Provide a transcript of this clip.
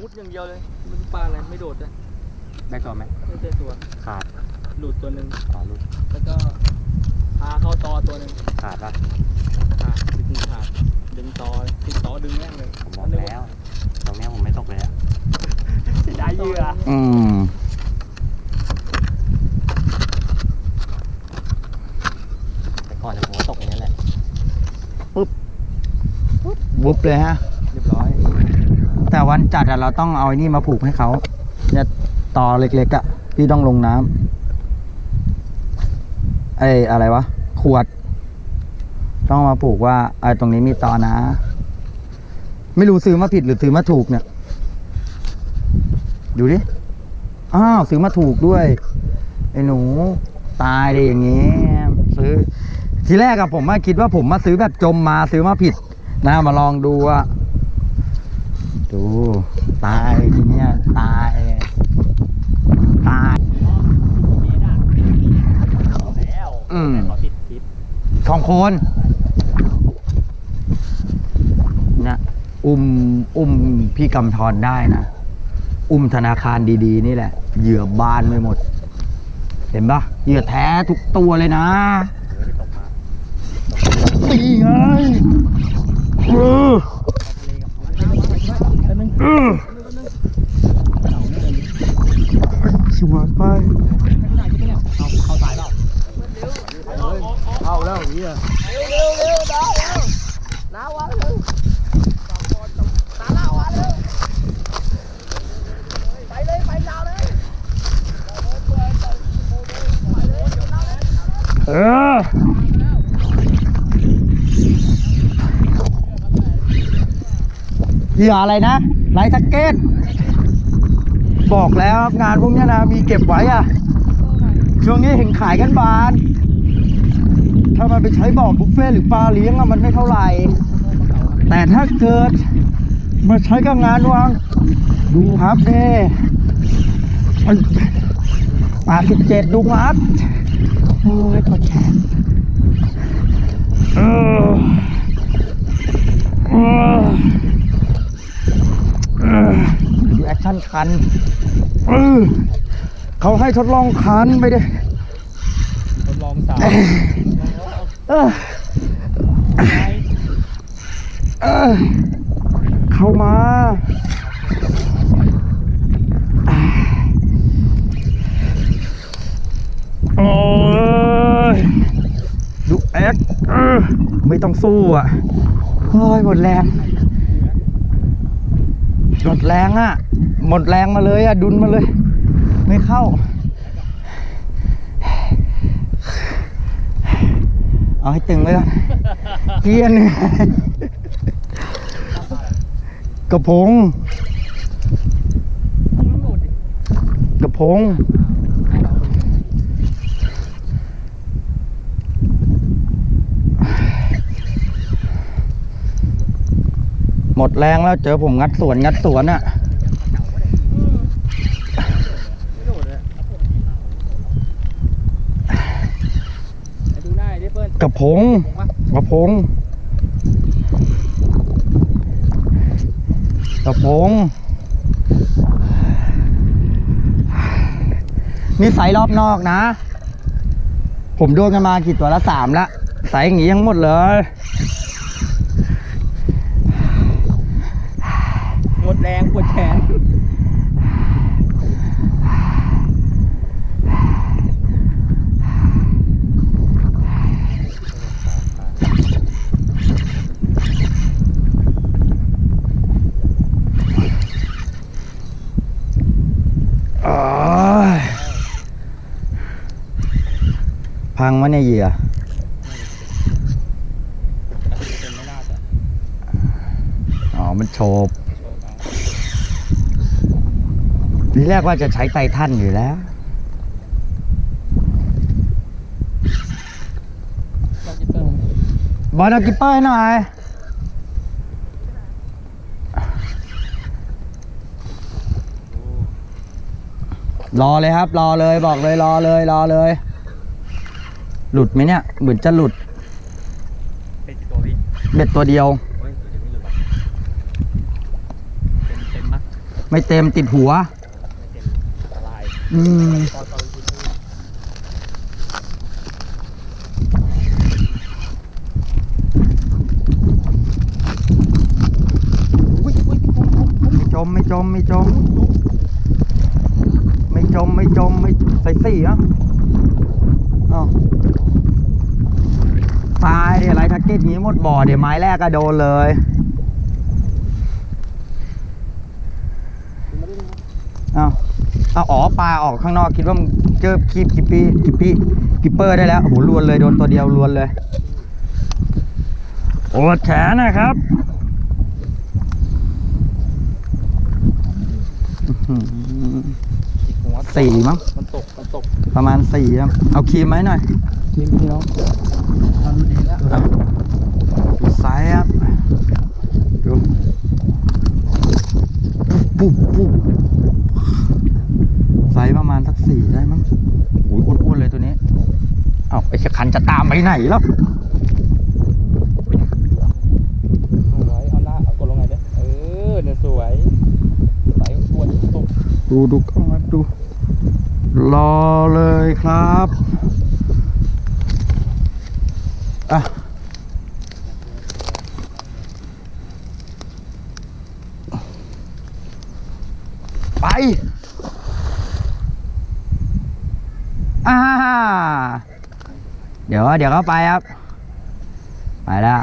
มุดอย่างเดียวเลยไมันปลาอะไรไม่โดดจ้ะได้ตัวไหมไม่เจอตัว ขาดหลุดตัวหนึ่งอ๋อหลุดแล้วก็พาเข้าตอตัวหนึ่งขาดปะขาดดึงขาดดึงตอดึงตอดึงแม่งเลยผมบอกแล้วตรงเนี้ยผมไม่ตกเลยอะได้เหยื่ออืมแต่ก่อนจะผมก็ตกอย่างนี้แหละวุบเลยฮะเรียบร้อย แต่วันจัดอะเราต้องเอาไอ้นี่มาผูกให้เขาเนี่ยต่อเล็กๆอะพี่ต้องลงน้ำไอ้อะไรวะ ขวด ต้องมาผูกว่าไอ้ตรงนี้มีต่อนะ ไม่รู้ซื้อมาผิดหรือซื้อมาถูกเนี่ย ดูดิ อ้าวซื้อมาถูกด้วย ไอ้หนู ตายเลยอย่างงี้ ซื้อ ทีแรกอะผมมาคิดว่าผมมาซื้อแบบจมมาซื้อมาผิดนะมาลองดูอะ ดูตายทีเนี้ยตาย ตายแล้วอืมขอติดคลิปสองคนเนี่ยอุ้มอุ้มพี่กำธรได้นะ อุ้มธนาคารดีๆ นี่แหละ เหยื่อบานไปหมด เห็นปะเหยื่อแท้ทุกตัวเลยนะนี่ไงเออเออสวายไป เข้าสายเปล่า เข้าแล้วเฮีย เออ เหยื่ออะไรนะไลท์ทักเก็ตบอกแล้วงานพวกนี้นะมีเก็บไว้อะช่วงนี้เห็นขายกันบาน ถ้ามันไปใช้บ่อบุฟเฟ่หรือปลาเลี้ยงอะมันไม่เท่าไหร่ แต่ถ้าเกิดมาใช้กับงานวางดูครับเน่ปาสิบเจ็ดดูมัดโอ้ยปวดแขนเออเออ แอคชั่นคันเออเขาให้ทดลองคันไปดิทดลองสาวเออเออเข้ามาโอ้ยดูแอคเออไม่ต้องสู้อะโอ้ยหมดแรง หมดแรงอะ หมดแรงมาเลยอะ ดุนมาเลย ไม่เข้า เอาให้ตึงไว้ก่อนเกลียนกระพงกระพง หมดแรงแล้วเจอผมงัดสวนงัดสวนอะไม่โดดเลยไปดูหน้าดิเปิ้ลกระพงผมว่ากระพงกระพงนี่ใส่รอบนอกนะ ผมโดนกันมากี่ตัวละสามละใส่อย่างงี้ทั้งหมดเลย หมด แรงปวดแขนอ้ยพังวะเนี่ยเหยื่ออ๋อ มันโฉบ ทีแรกว่าจะใช้ไททันอยู่แล้วเราจะเติมบอลเอากิปเปอร์ให้หน่อย รอเลยครับ รอเลยบอกเลยรอเลยรอเลย หลุดไหมเนี่ยเหมือนจะหลุด เป็นตัวพี่เบ็ดตัวเดียวเฮ้ยเดี๋ยวจะไม่หลุดเต็มเต็มมากไม่เต็มติดหัว ไม่เป็นอันตราย อืมตอนตอนที่นี่ไม่จมไม่จมไม่จม ไม่จมไม่จมไม่ใส่สี่เนาะอ้าวตายเดี๋ยวไรทักเก็ตนี้หมดบ่อเดี๋ยวไม้แรกก็โดนเลยอ้าว เอาอ๋อปลาออกข้างนอกคิดว่ามึงเจอคีบกิปปี้กิปปี้กิปเปอร์ได้แล้วโอ้โหลวนเลยโดนตัวเดียวลวนเลยโอ้แขนนะครับหัวสี่มั้งมันตกมันตกประมาณสี่ครับเอาครีมไหมหน่อยทีมพี่น้องทำดูดีแล้วดูไซส์ครับดูปุ๊บปุ๊บ ส์ประมาณสักสี่ได้มั้งโอ้ยอ้วนๆเลยตัวนี้ เอาไอ้ชะคันจะตามไปไหนแล้วเอาไว้เอาหน้าเอากดลงไงเด้อเออเนี่ยสวยไหลอ้วนตกดูดูกล้องครับดู รอเลยครับอะไป อ่าเดี๋ยวเดี๋ยวเราไปครับ ไปแล้ว